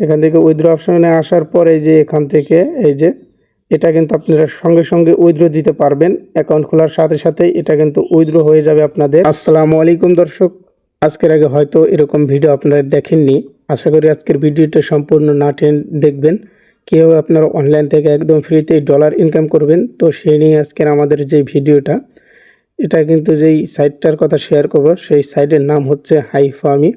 এখান থেকে উইথড্র অপশনে আসার পর যে এখান থেকে এই যে, এটা কিন্তু আপনারা সঙ্গে সঙ্গে উইথড্র দিতে পারবেন। অ্যাকাউন্ট খোলার সাথে সাথে এটা কিন্তু উইথড্র হয়ে যাবে আপনাদের। আসসালামু আলাইকুম দর্শক। আজকের আগে হয়তো এরকম ভিডিও আপনারা দেখেননি। আশা করি আজকের ভিডিওটা সম্পূর্ণ না টেন দেখবেন। কীভাবে আপনারা অনলাইন থেকে একদম ফ্রিতে ডলার ইনকাম করবেন, তো সেই নিয়ে আজকের আমাদের যে ভিডিওটা এটা কিন্তু যেই সাইটটার কথা শেয়ার করব, সেই সাইটের নাম হচ্ছে হাইফামি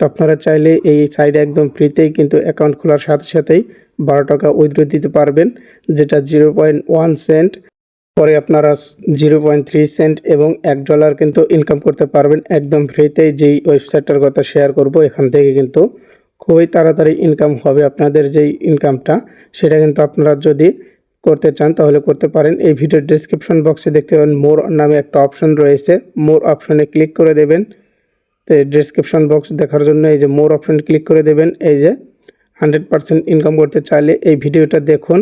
তো আপনারা চাইলে এই সাইটে একদম ফ্রিতেই কিন্তু অ্যাকাউন্ট খোলার সাথে সাথেই বারো টাকা উইথড্র দিতে পারবেন, যেটা জিরো পয়েন্ট ওয়ান সেন্ট পরে আপনারা জিরো পয়েন্ট থ্রি সেন্ট এবং এক ডলার কিন্তু ইনকাম করতে পারবেন একদম ফ্রিতেই যেই ওয়েবসাইটটার কথা শেয়ার করব, এখান থেকে কিন্তু খুবই তাড়াতাড়ি ইনকাম হবে আপনাদের যেই ইনকামটা সেটা কিন্তু আপনারা যদি করতে চান তাহলে করতে পারেন। এই ভিডিওর ডিসক্রিপশন বক্সে দেখতে পাবেন, মোর নামে একটা অপশন রয়েছে, মোর অপশনে ক্লিক করে দেবেন। এই ডিসক্রিপশন বক্স দেখার জন্য এই যে মোর অপশন ক্লিক করে দেবেন। এই যে হান্ড্রেড পারসেন্ট ইনকাম করতে চাইলে এই ভিডিওটা দেখুন।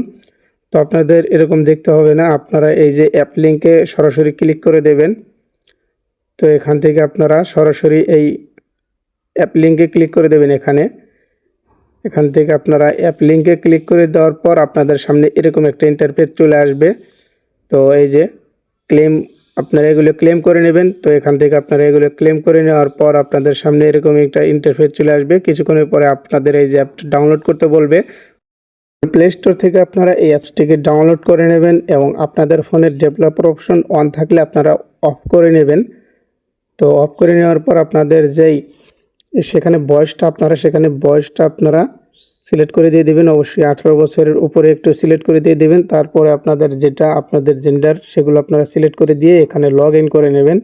তো আপনাদের এরকম দেখতে হবে না, আপনারা এই যে অ্যাপ লিঙ্কে সরাসরি ক্লিক করে দেবেন। তো এখান থেকে আপনারা সরাসরি এই অ্যাপ লিঙ্কে ক্লিক করে দেবেন এখানে। এখান থেকে আপনারা অ্যাপ লিঙ্কে ক্লিক করে দেওয়ার পর আপনাদের সামনে এরকম একটা ইন্টারফেস চলে আসবে। তো এই যে ক্লেম আপনারা এগুলো ক্লেম করে নেবেন। তো এখান থেকে আপনারা এগুলো ক্লেম করে নেওয়ার পর আপনাদের সামনে এরকম একটা ইন্টারফেস চলে আসবে। কিছুক্ষণের পরে আপনাদের এই যে অ্যাপটা ডাউনলোড করতে বলবে। প্লে স্টোর থেকে আপনারা এই অ্যাপসটিকে ডাউনলোড করে নেবেন এবং আপনাদের ফোনের ডেভেলপার অপশন অন থাকলে আপনারা অফ করে নেবেন। তো অফ করে নেওয়ার পর আপনাদের যেই, সেখানে বয়সটা আপনারা, সেখানে বয়সটা আপনারা সিলেক্ট করে দিয়ে দেবেন। অবশ্যই আঠারো বছরের উপরে একটু সিলেক্ট করে দিয়ে দেবেন। তারপরে আপনাদের যেটা, আপনাদের জেন্ডার সেগুলো আপনারা সিলেক্ট করে দিয়ে এখানে লগ ইন করে নেবেন।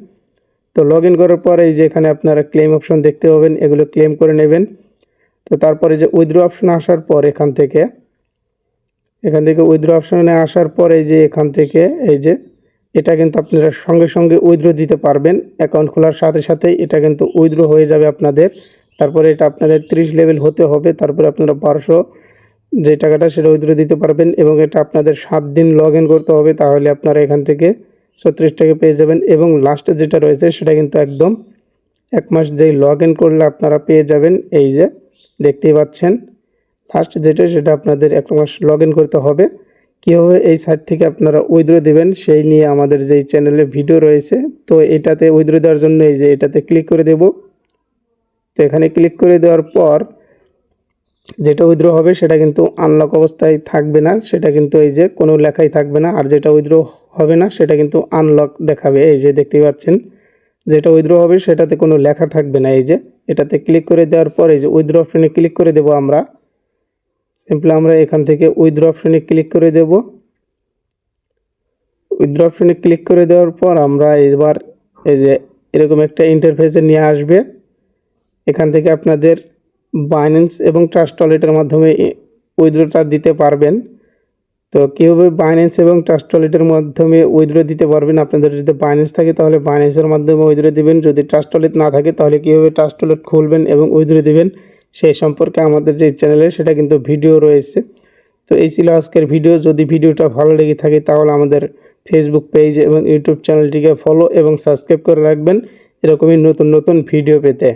তো লগ ইন করার পরে এই যে এখানে আপনারা ক্লেম অপশন দেখতে পাবেন, এগুলো ক্লেম করে নেবেন। তো তারপরে যে উইথড্র অপশন আসার পর এখান থেকে এখান থেকে উইথড্র অপশনে আসার পর এই যে এখান থেকে এই যে, এটা কিন্তু আপনারা সঙ্গে সঙ্গে উইথড্র দিতে পারবেন। অ্যাকাউন্ট খোলার সাথে সাথেই এটা কিন্তু উইথড্র হয়ে যাবে আপনাদের। তারপরে এটা আপনাদের 30 লেভেল হতে হবে, তারপরে আপনারা বারোশো যে টাকাটা সেটা উইথড্র দিতে পারবেন এবং এটা আপনাদের সাত দিন লগ ইন করতে হবে, তাহলে আপনারা এখান থেকে ছত্রিশ টাকা পেয়ে যাবেন এবং লাস্টে যেটা রয়েছে সেটা কিন্তু একদম এক মাস যেই লগ ইন করলে আপনারা পেয়ে যাবেন, এই যে দেখতেই পাচ্ছেন। লাস্ট যেটা সেটা আপনাদের এক মাস লগ করতে হবে। কীভাবে এই সাইট থেকে আপনারা উইথড্র দেবেন সেই নিয়ে আমাদের যেই চ্যানেলে ভিডিও রয়েছে, তো এটাতে উইথড্র দেওয়ার জন্য এই যে এটাতে ক্লিক করে দেব। তো এখানে ক্লিক করে দেওয়ার পর যেটা উইথড্র হবে সেটা কিন্তু আনলক অবস্থায় থাকবে না, সেটা কিন্তু এই যে কোনো লেখাই থাকবে না, আর যেটা উইথড্র হবে না সেটা কিন্তু আনলক দেখাবে। এই যে দেখতেই পাচ্ছেন, যেটা উইথড্র হবে সেটাতে কোনো লেখা থাকবে না এই যে। এটাতে ক্লিক করে দেওয়ার পর এই যে উইথড্র অপশনে ক্লিক করে দেব আমরা। সিম্পলি আমরা এখান থেকে উইথড্র অপশনে ক্লিক করে দেব। উইথড্র অপশনে ক্লিক করে দেওয়ার পর আমরা এবার এই যে এরকম একটা ইন্টারফেসে নিয়ে আসবে। এখান থেকে আপনাদের বাইন্যান্স এবং ট্রাস্ট ওয়ালেটের মাধ্যমে উইথড্রটা দিতে পারবেন। তো কীভাবে বাইন্যান্স এবং ট্রাস্ট ওয়ালেটের মাধ্যমে উইথড্র দিতে পারবেন? আপনাদের যদি বাইন্যান্স থাকে, তাহলে বাইন্যান্সের মাধ্যমে উইথড্র দিবেন। যদি ট্রাস্ট ওয়ালেট না থাকে, তাহলে কীভাবে ট্রাস্ট ওয়ালেট খুলবেন এবং উইথড্র দিবেন, সেই সম্পর্কে আমাদের যে চ্যানেলে সেটা কিন্তু ভিডিও রয়েছে। তো এই ছিল আজকের ভিডিও যদি ভিডিওটা ভালো লেগে থাকে, তাহলে আমাদের ফেসবুক পেজ এবং ইউটিউব চ্যানেলটিকে ফলো এবং সাবস্ক্রাইব করে রাখবেন। এরকমই নতুন নতুন ভিডিও পেতে।